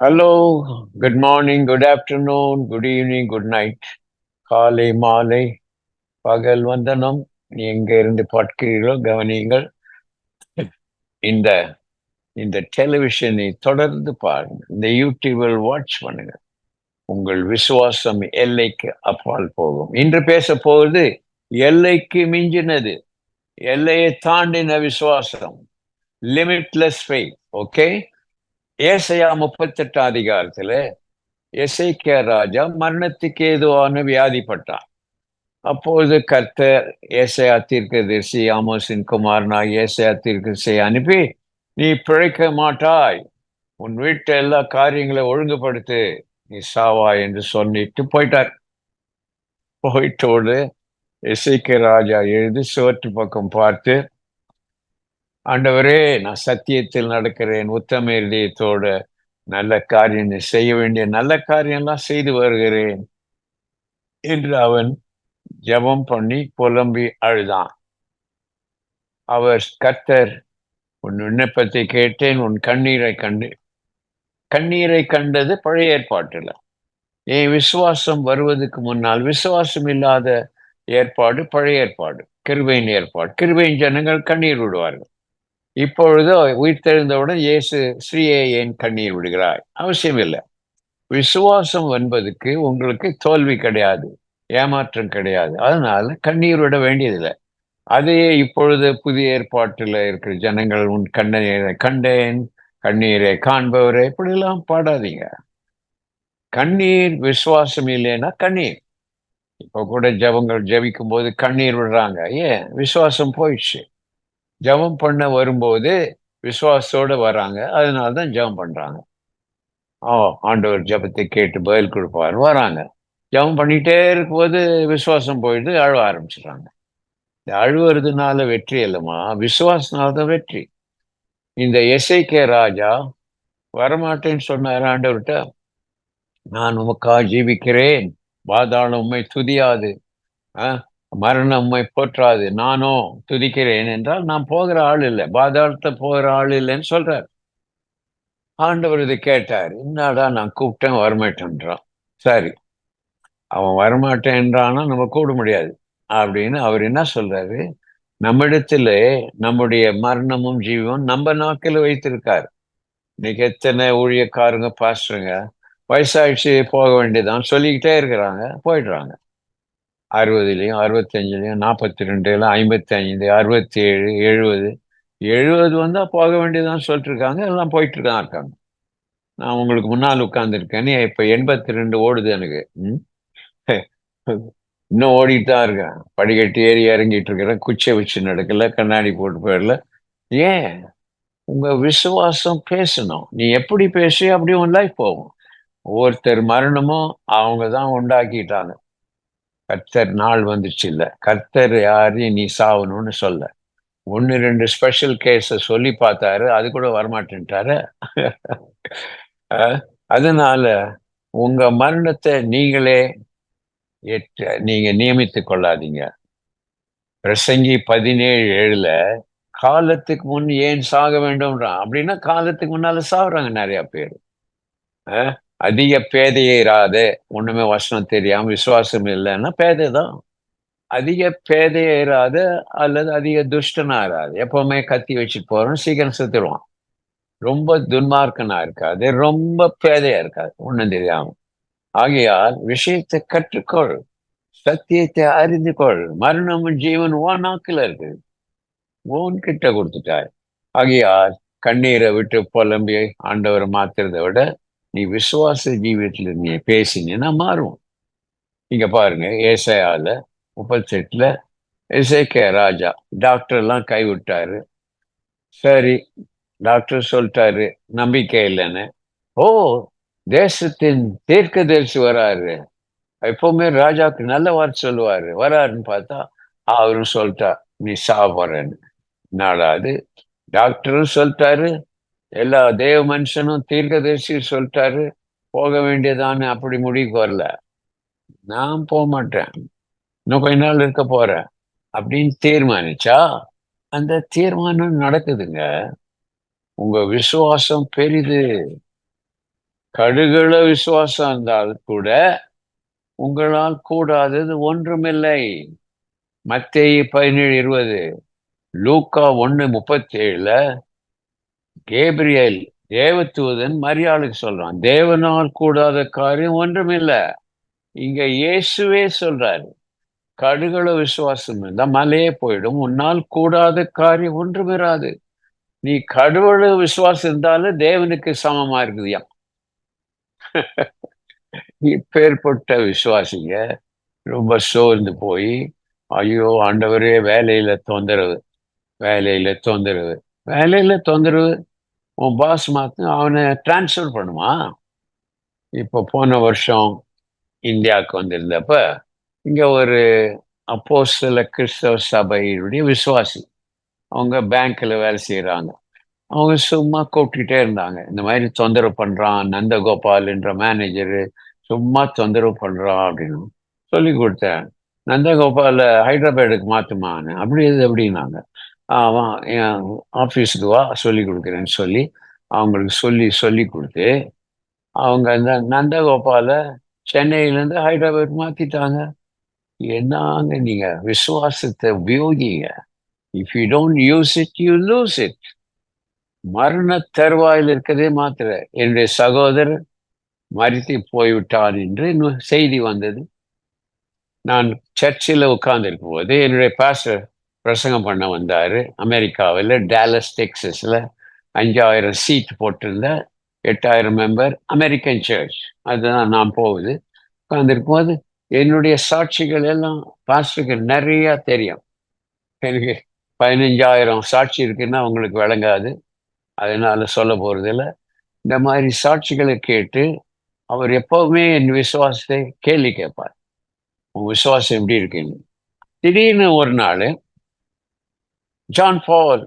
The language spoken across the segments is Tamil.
Hello good morning good afternoon good evening good night காலை மாலை பகல் வந்தனம். நீ எங்க இருந்து பார்க்கிறீர்களோ கவனியுங்கள். இந்த இந்த டெலிவிஷனை தொடர்ந்து பாருங்க இந்த யூடியூபில் வாட்ச் பண்ணுங்க உங்கள் விசுவாசம் எல்லைக்கு அப்பால் போகும். இன்று பேச போவது எல்லைக்கு மிஞ்சினது. எல்லையை தாண்டின விசுவாசம். லிமிட்லெஸ் ஃபெய்த் ஓகே ஏசையா முப்பத்தெட்டாம் அதிகாரத்துல எசைக்கிய ராஜா மரணத்துக்கு ஏதுவான வியாதிப்பட்டான். அப்போது கர்த்தர் ஏசையா தீர்க்கதரிசி ஆமோசின் குமாரனாக ஏசையா தீர்க்கதரிசி அனுப்பி நீ பிழைக்க மாட்டாய். உன் வீட்டு எல்லா காரியங்களை ஒழுங்குபடுத்து நீ சாவா என்று சொல்லிட்டு போயிட்டார். போயிட்டோடு இசைக்கு ராஜா எழுதி சுவற்று பக்கம் பார்த்து ஆண்டவரே நான் சத்தியத்தில் நடக்கிறேன். உத்தம இதயத்தோட நல்ல காரியம் செய்ய வேண்டிய நல்ல காரியம்லாம் செய்து வருகிறேன் என்று அவன் ஜபம் பண்ணி புலம்பி அழுதான். அவர் கர்த்தர் உன் விண்ணப்பத்தை கேட்டேன் உன் கண்ணீரை கண்டு கண்ணீரை கண்டது பழைய ஏற்பாட்டுல. என் விசுவாசம் வருவதற்கு முன்னால் விசுவாசம் இல்லாத ஏற்பாடு பழைய ஏற்பாடு. கிருபையின் ஏற்பாடு. கிருபையின் ஜனங்கள் கண்ணீர் விடுவார்கள். இப்பொழுது உயிர்த்தெழுந்தவுடன் இயேசு ஸ்ரீயே ஏன் கண்ணீர் விடுகிறாய். அவசியம் இல்லை விசுவாசம் என்பதுக்கு உங்களுக்கு தோல்வி கிடையாது ஏமாற்றம் கிடையாது. அதனால கண்ணீர் விட வேண்டியதில்லை. அதையே இப்பொழுது புதிய ஏற்பாட்டில் இருக்கிற ஜனங்கள் உன் கண்ணீரை கண்டேன் கண்ணீரை காண்பவரை இப்படிலாம் பாடாதீங்க. கண்ணீர் விசுவாசம் இல்லைன்னா கண்ணீர். இப்போ கூட ஜபங்கள் ஜபிக்கும் போது கண்ணீர் விடுறாங்க. ஏன்? விசுவாசம் போயிடுச்சு. ஜபம் பண்ண வரும்போது விசுவாசத்தோட வராங்க. அதனால தான் ஜபம் பண்றாங்க. ஓ ஆண்டவர் ஜபத்தை கேட்டு பதில் கொடுப்பார். வராங்க. ஜபம் பண்ணிட்டே இருக்கும்போது விசுவாசம் போயிட்டு அழுவ ஆரம்பிச்சிடுறாங்க. இந்த அழுவுறதுனால வெற்றி இல்லைம்மா. விசுவாசனால தான் வெற்றி. இந்த எஸ்ஐகே ராஜா வரமாட்டேன்னு சொன்னார் ஆண்டவர்கிட்ட. நான் உமக்கா ஜீவிக்கிறேன். பாதாளம் உண்மை துதியாது. மரணம்மை போற்றாது. நானோ துதிக்கிறேன் என்றால் நான் போகிற ஆள் இல்லை. பாதாளத்தை போகிற ஆள் இல்லைன்னு சொல்றார். ஆண்டவர் இதை கேட்டார். என்னடா நான் கூப்பிட்டேன் வரமாட்டேன்றான். சரி. அவன் வரமாட்டேன்றானா நம்ம கூட முடியாது. அப்படின்னு அவர் என்ன சொல்றாரு? நம்மிடத்துல நம்முடைய மரணமும் ஜீவம் நம்ம நாக்கில் வைத்திருக்காரு. இன்னைக்கு எத்தனை ஊழியக்காரங்க பாஸ்டருங்க வயசாயிடுச்சு போக வேண்டியதான் சொல்லிக்கிட்டே இருக்கிறாங்க போயிடுறாங்க. அறுபதுலேயும் அறுபத்தஞ்சுலையும் நாற்பத்தி ரெண்டுல ஐம்பத்தி ஐந்து அறுபத்தி ஏழு எழுபது. எழுபது வந்தால் போக வேண்டியதான் சொல்லிட்டு இருக்காங்க எல்லாம் போயிட்டு தான் இருக்காங்க. நான் உங்களுக்கு முன்னால் உட்காந்துருக்கேன் இப்போ எண்பத்தி ரெண்டு ஓடுது எனக்கு. இன்னும் ஓடிட்டு தான் இருக்கேன். படிக்கட்டு ஏறி இறங்கிட்டு இருக்கிறேன். குச்சை வச்சு நடக்கல கண்ணாடி போட்டு போயிடல. ஏன்? உங்க விசுவாசம் பேசணும். நீ எப்படி பேசி அப்படி உன் லைஃப் போகும். ஒவ்வொருத்தர் மரணமும் அவங்க தான் உண்டாக்கிட்டாங்க. கர்த்தர் நாள் வந்துச்சு இல்லை கர்த்தர் யாரையும் நீ சாவணும்னு சொல்ல. ஒன்று ரெண்டு ஸ்பெஷல் கேஸை சொல்லி பார்த்தாரு அது கூட வரமாட்டேன்ட்டாரு. அதனால உங்க மரணத்தை நீங்களே ஏற்ற நீங்க நியமித்து கொள்ளாதீங்க. பிரசங்கி பதினேழு ஏழுல காலத்துக்கு முன் ஏன் சாக வேண்டும்ன்றான் அப்படின்னா காலத்துக்கு முன்னால சாகுறாங்க நிறைய பேர். அதிக பேதையிராத ஒண்ணுமே வசனம் தெரியாம விசுவாசம் இல்லைன்னா பேதை தான். அதிக பேதையிராத அல்லது அதிக துஷ்டனா இராது எப்பவுமே கத்தி வச்சுட்டு போறோம் சீக்கிரம் செத்துருவான். ரொம்ப துன்மார்க்கனா இருக்காது ரொம்ப பேதையா இருக்காது ஒண்ணும் தெரியாம. ஆகையால் விஷயத்தை கற்றுக்கொள் சத்தியத்தை அறிந்து கொள் மரணமும் ஜீவன் ஓ நாக்கில் இருக்கு ஓன் கிட்ட கொடுத்துட்டார். ஆகையால் கண்ணீரை விட்டு புலம்பி ஆண்டவரை மாத்துறதை விட நீ விசுவாச ஜீவியத்தில் நீ பேசினீன்னா மாறும் இங்க பாருங்க ஏசையால முப்பத்தெட்டுல இசைக்கே ராஜா டாக்டர் எல்லாம் கைவிட்டாரு சரி டாக்டர் சொல்லிட்டாரு நம்பிக்கை இல்லைன்னு. ஓ தேசத்தின் தீர்க்கதரிசி வராரு. எப்பவுமே ராஜாவுக்கு நல்ல வார்த்தை சொல்லுவாரு. வராருன்னு பார்த்தா அவரும் சொல்லிட்டா நீ சாப்பிட்றேன்னு நாடாது டாக்டரும் சொல்லிட்டாரு எல்லா தேவ மனுஷனும் தீர்க்கதரிசி சொல்லிட்டாரு. போக வேண்டியதான்னு அப்படி முடிவுக்கு வரல. நான் போக மாட்டேன். இன்னும் கொஞ்ச நாள் இருக்க போறேன். அப்படின்னு தீர்மானிச்சா அந்த தீர்மானம் நடக்குதுங்க. உங்க விசுவாசம் பெரிது. கடுகள விசுவாசம் இருந்தால் கூட உங்களால் கூடாதது ஒன்றுமில்லை. மத்திய பதினேழு இருபது லூக்கா ஒன்று முப்பத்தி ஏழுல கேப்ரியல் தேவதூதன் மரியாளுக்கு சொல்றான் தேவனால் கூடாத காரியம் ஒன்றுமில்லை. இங்க இயேசுவே சொல்றாரு. கடுகள விசுவாசம் இருந்தா மலையே போயிடும். உன்னால் கூடாத காரியம் ஒன்றுமிராது நீ கடவுள விசுவாசம் இருந்தாலும் தேவனுக்கு சமமா இருக்குதுயா? இப்பேற்பட்ட விசுவாசிங்க ரொம்ப சோர்ந்து போய் ஐயோ ஆண்டவரே வேலையில தொந்தரவு வேலையில தொந்தரவு வேலையில தொந்தரவு. உன் பாஸ் மாத்து அவனை டிரான்ஸ்ஃபர் பண்ணுமா? இப்போ போன வருஷம் இந்தியாவுக்கு வந்திருந்தப்ப இங்கே ஒரு அப்போ சில கிறிஸ்தவ சபையினுடைய விசுவாசி. அவங்க பேங்க்கில் வேலை செய்யறாங்க அவங்க சும்மா கூப்பிட்டுட்டே இருந்தாங்க. இந்த மாதிரி தொந்தரவு பண்றான் நந்தகோபால்ன்ற மேனேஜரு சும்மா தொந்தரவு பண்றான் அப்படின்னு சொல்லி கொடுத்தேன். நந்தகோபால ஹைதராபாடுக்கு மாற்றுமான்னு அப்படி இது அப்படின்னாங்க அவன் என் ஆஃபீஸுக்கு வா சொல்லி கொடுக்குறேன்னு சொல்லி அவங்களுக்கு சொல்லி சொல்லி கொடுத்து அவங்க அந்த நந்தகோபால சென்னையிலேருந்து ஹைதராபாத் மாற்றிட்டாங்க என்னங்க நீங்கள் விசுவாசத்தை உபயோகிங்க if you don't use it you lose it மரண தருவாயில் இருக்கிறதே மாத்திர. என்னுடைய சகோதரர் மறித்து போய்விட்டான் என்று இன்னும் செய்தி வந்தது. நான் சர்ச்சில் உட்கார்ந்து இருக்கும்போது என்னுடைய பாஸ்டர் பிரசங்கம் பண்ண வந்தார். அமெரிக்காவில் டேலஸ் டெக்ஸஸில் அஞ்சாயிரம் சீட் போட்டிருந்த எட்டாயிரம் மெம்பர் அமெரிக்கன் சர்ச் அதுதான் நான் போகுது. உட்காந்துருக்கும் போது என்னுடைய சாட்சிகள் எல்லாம் பாஸ்டருக்கு நிறையா தெரியும். எனக்கு பதினஞ்சாயிரம் சாட்சி இருக்குன்னா உங்களுக்கு விளங்காது. அதனால் சொல்ல போகிறதில்ல இந்த மாதிரி சாட்சிகளை கேட்டு அவர் எப்போவுமே என் விசுவாசத்தை கேள்வி கேட்பார். உன் விசுவாசம் எப்படி இருக்குன்னு. திடீர்னு ஒரு நாள் John Paul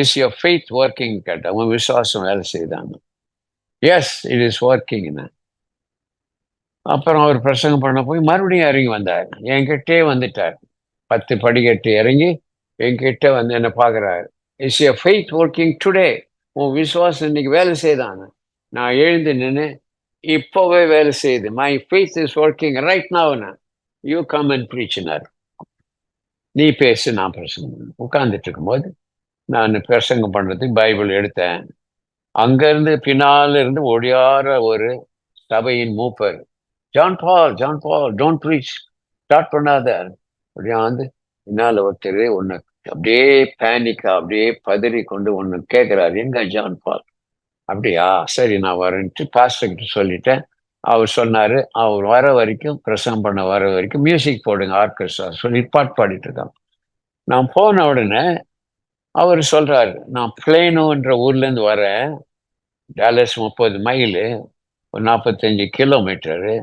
is your faith working கேட்ட உன் விசுவாசம் வேலை செய்தாங்க எஸ் இட் இஸ் ஒர்க்கிங்னு அப்புறம் அவர் பிரசங்கம் பண்ண போய் மறுபடியும் இறங்கி வந்தார். என்கிட்டே வந்துட்டார். பத்து படிக்கட்டு இறங்கி என்கிட்ட வந்து என்ன பார்க்குறாரு. Is a faith working today உன் விசுவாசம் இன்னைக்கு வேலை செய்தாங்க நான் எழுந்து நின்று இப்போவே வேலை செய்யுது my faith is working right நான் யூ கம் அண்ட் ப்ரீச்சினார் நீ பேசு நான் பிரசங்கம் உட்காந்துட்டு இருக்கும்போது நான் பிரசங்கம் பண்ணுறதுக்கு பைபிள் எடுத்தேன். அங்கேருந்து பின்னால் இருந்து ஒடியார ஒரு சபையின் மூப்பர் John Paul John Paul don't preach start பண்ணாத அப்படியாந்து பின்னால் என்னால் ஒருத்தர் ஒன்று அப்படியே பேனிக்கா அப்படியே பதறி கொண்டு ஒன்று கேட்குறாரு எங்க ஜான் பால்? அப்படியா? சரி நான் வரேன்ட்டு பாஸ்டர்கிட்ட சொல்லிட்டேன். அவர் சொன்னார் அவர் வர வரைக்கும் பிரசங்கம் பண்ண வர வரைக்கும் மியூசிக் போடுங்க ஆர்கெஸ்ட்ரா சொல்லி பாட்டு பாடிட்டு இருக்காங்க. நான் போன உடனே அவர் சொல்கிறார் நான் பிளேனோன்ற ஊர்லேருந்து வரேன் டேலஸ் முப்பது மைலு ஒரு நாற்பத்தஞ்சு கிலோமீட்டரு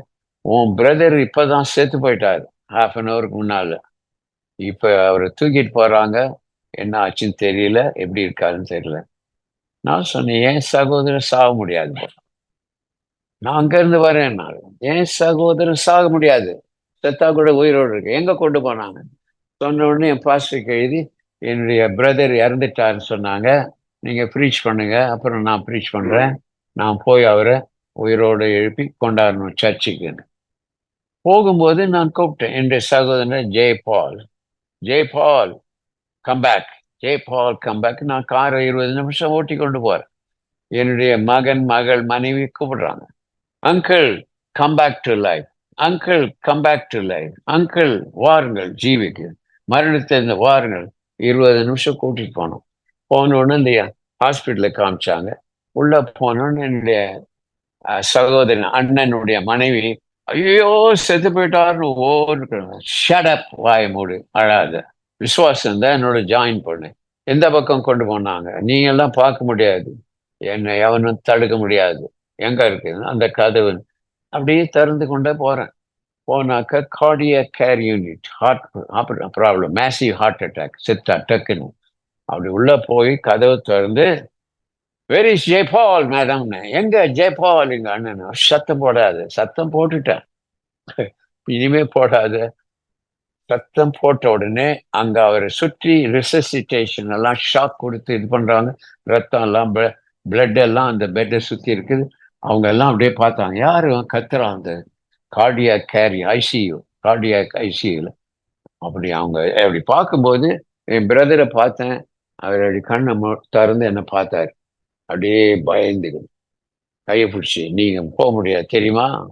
உன் பிரதர் இப்போ தான் செத்து போயிட்டார் ஹாஃப் அன் ஹவருக்கு முன்னால். இப்போ அவரை தூக்கிட்டு போகிறாங்க என்ன ஆச்சுன்னு தெரியல எப்படி இருக்காருன்னு தெரியல. நான் சொன்னேன் ஏன் சகோதரன் சாக முடியாது? நான் அங்கேருந்து வரேன் நான். ஏன் சகோதரன் சாக முடியாது. செத்தா கூட உயிரோடு இருக்கு. எங்கே கொண்டு போனாங்க? சொன்ன உடனே என் பாஸ்டருக்கு எழுதி என்னுடைய பிரதர் இறந்துட்டாருன்னு சொன்னாங்க. நீங்கள் ப்ரீச் பண்ணுங்க. அப்புறம் நான் ப்ரீச் பண்ணுறேன் நான் போய் அவரை உயிரோடு எழுப்பி கொண்டாடணும் சர்ச்சுக்குன்னு. போகும்போது நான் கூப்பிட்டேன். என்னுடைய சகோதரன் Jai Paul Jai Paul come back Jai Paul come back நான் காரை இருபது நிமிஷம் ஓட்டி கொண்டு போகிறேன் என்னுடைய மகன் மகள் மனைவி கூப்பிடுறாங்க. Uncle come back to life uncle come back to life uncle வாருங்கள் ஜீவிக்கு மரணத்தை வாருங்கள். இருபது நிமிஷம் கூட்டிட்டு போனோம். போனோடனே இந்த ஹாஸ்பிட்டலுக்கு காமிச்சாங்க. உள்ள போனோன்னு என்னுடைய சகோதரன் அண்ணனுடைய மனைவி ஐயோ செத்து போயிட்டாருன்னு ஓன்னு ஷடப் வாய மூடு அழாத. விசுவாசம் தான் என்னோட ஜாயின் பண்ணேன் எந்த பக்கம் கொண்டு போனாங்க? நீங்கெல்லாம் பார்க்க முடியாது. என்னை எவனும் தடுக்க முடியாது. எங்க இருக்குது அந்த கதவு. அப்படியே திறந்து கொண்டே போறேன். போனாக்க cardiac care unit heart problem massive heart attack செத்தா டக்குன்னு. அப்படி உள்ள போய் கதவு திறந்து வெரி ஜெய்பால் மேடம்னு எங்க ஜெய்பால் எங்க அண்ணன். சத்தம் போடாது. சத்தம் போட்டுட்டேன். இனிமே போடாது. சத்தம் போட்ட உடனே அங்க அவரை சுற்றி ரிசசிட்டேஷன் எல்லாம் ஷாக் கொடுத்து இது பண்றாங்க. ரத்தம் எல்லாம் பிளட் எல்லாம் அந்த பெட்டை சுத்தி இருக்குது. அவங்க எல்லாம் அப்படியே பார்த்தாங்க. யார்? இவன் கத்துறான் அந்த கார்டியா கேரி ஐசியூ கார்டியாக் ஐசியூல அப்படி அவங்க அப்படி பார்க்கும்போது என் பிரதரை பார்த்தேன். அவர் அப்படி கண்ணை மு- திறந்து என்னை பார்த்தார். அப்படியே பயந்து கையை பிடிச்சி நீங்க போக முடியாது தெரியுமா?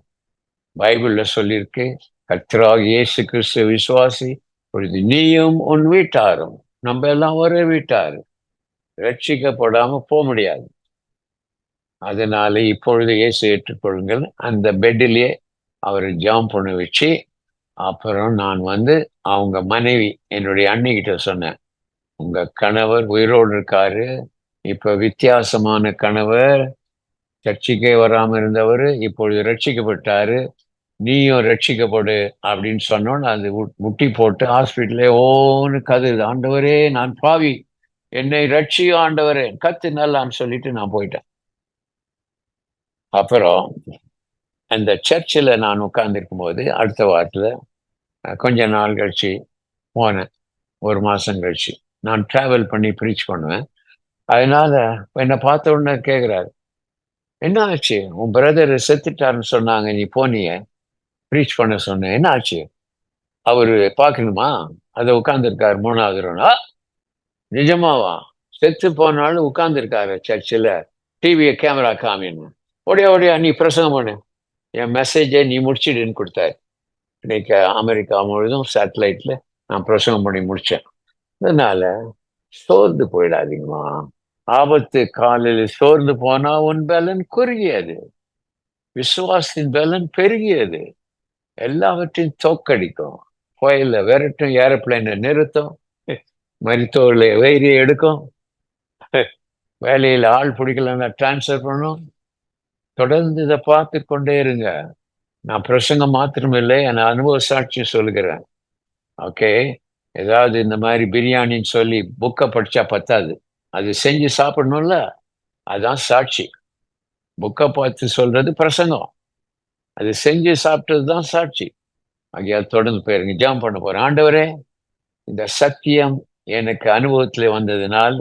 பைபிள்ல சொல்லியிருக்கு கர்த்தராக இயேசு கிறிஸ்து விசுவாசி பொழுது நீயும் உன் வீட்டாரும் நம்ம எல்லாம் ஒரே வீட்டாரு. ரட்சிக்கப்படாம போக முடியாது. அதனால இப்பொழுது இயேசு ஏற்றுக்கொள்ளுங்கள். அந்த பெட்டிலேயே அவரை ஜாம் பண்ண வச்சு அப்புறம் நான் வந்து அவங்க மனைவி என்னுடைய அண்ணிக்கிட்ட சொன்னேன் உங்க கணவர் உயிரோடு இருக்காரு. இப்ப வித்தியாசமான கணவர். சர்ச்சைக்கே வராம இருந்தவர் இப்பொழுது ரட்சிக்கப்பட்டாரு. நீயும் ரட்சிக்கப்படு அப்படின்னு சொன்னோன்னு அது உ- முட்டி போட்டு ஹாஸ்பிட்டலே ஓன்னு கதுது ஆண்டவரே நான் பாவி. என்னை ரட்சியும் ஆண்டவரே. கத்து நல்லான்னு சொல்லிட்டு நான் போயிட்டேன். அப்புறம் அந்த சர்ச்சில் நான் உட்கார்ந்துருக்கும் போது அடுத்த வாரத்தில் கொஞ்ச நாள் கழிச்சு போனேன். ஒரு மாசம் கழிச்சு. நான் ட்ராவல் பண்ணி ப்ரீச் பண்ணுவேன். அதனால என்னை பார்த்த உடனே கேட்குறாரு என்ன ஆச்சு? உன் பிரதர் செத்துட்டாருன்னு சொன்னாங்க நீ போனியே. ப்ரீச் பண்ண சொன்னேன். என்ன ஆச்சு? அவர் பார்க்கணுமா? அதை உட்காந்துருக்காரு மூணாவது round. நிஜமாவா? செத்து போனாலும் உட்காந்துருக்காரு சர்ச்சில். டிவியை கேமரா காமின்னு. ஓடியா ஓடியா நீ பிரசங்கம் பண்ணு. என் மெசேஜை நீ முடிச்சிடுன்னு கொடுத்தாரு இன்னைக்கு அமெரிக்கா முழுதும் சேட்டலைட்டில் நான் பிரசங்கம் பண்ணி முடிச்சேன். அதனால சோர்ந்து போயிடாதீங்கம்மா. ஆபத்து காலில் சோர்ந்து போனா உன் பலன் குறுகியது. விசுவாசத்தின் பலன் பெருகியது. எல்லாவற்றையும் தோக்கடிக்கும் கோயிலில் விரட்டும் ஏரோப்ளைனை நிறுத்தும். மருத்துவர்களை வயிறு எடுக்கும். வேலையில் ஆள் பிடிக்கலன்னா டிரான்ஸ்ஃபர் பண்ணும். தொடர்ந்து இதை பார்த்து கொண்டே இருங்க. நான் பிரசங்கம் மாத்திரம் இல்லை என் அனுபவ சாட்சி சொல்லுகிறேன். ஓகே ஏதாவது இந்த மாதிரி பிரியாணின்னு சொல்லி புக்கை படித்தா பத்தாது. அது செஞ்சு சாப்பிடணும்ல? அதுதான் சாட்சி. புக்கை பார்த்து சொல்றது பிரசங்கம். அது செஞ்சு சாப்பிட்டது தான் சாட்சி. ஆகியா தொடர்ந்து போயிருங்க. ஜாம் பண்ண போறேன். ஆண்டவரே இந்த சத்தியம் எனக்கு அனுபவத்தில் வந்ததினால்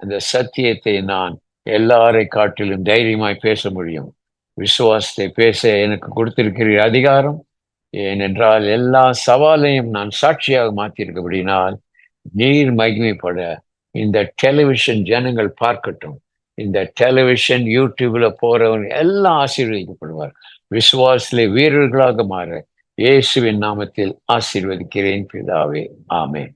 அந்த சத்தியத்தை நான் எல்லாரை காட்டிலும் தைரியமாய் பேச முடியும். விசுவாசத்தை பேச எனக்கு கொடுத்திருக்கிற அதிகாரம். ஏனென்றால் எல்லா சவாலையும் நான் சாட்சியாக மாற்றியிருக்கபடினால் நீர் மகிமைப்பட இந்த டெலிவிஷன் ஜனங்கள் பார்க்கட்டும். இந்த டெலிவிஷன் யூடியூப்ல போறவன் எல்லாம் ஆசீர்வதிக்கப்படுவார் விசுவாசிலே வீரர்களாக மாற இயேசுவின் நாமத்தில் ஆசீர்வதிக்கிறேன் பிதாவே. ஆமேன்.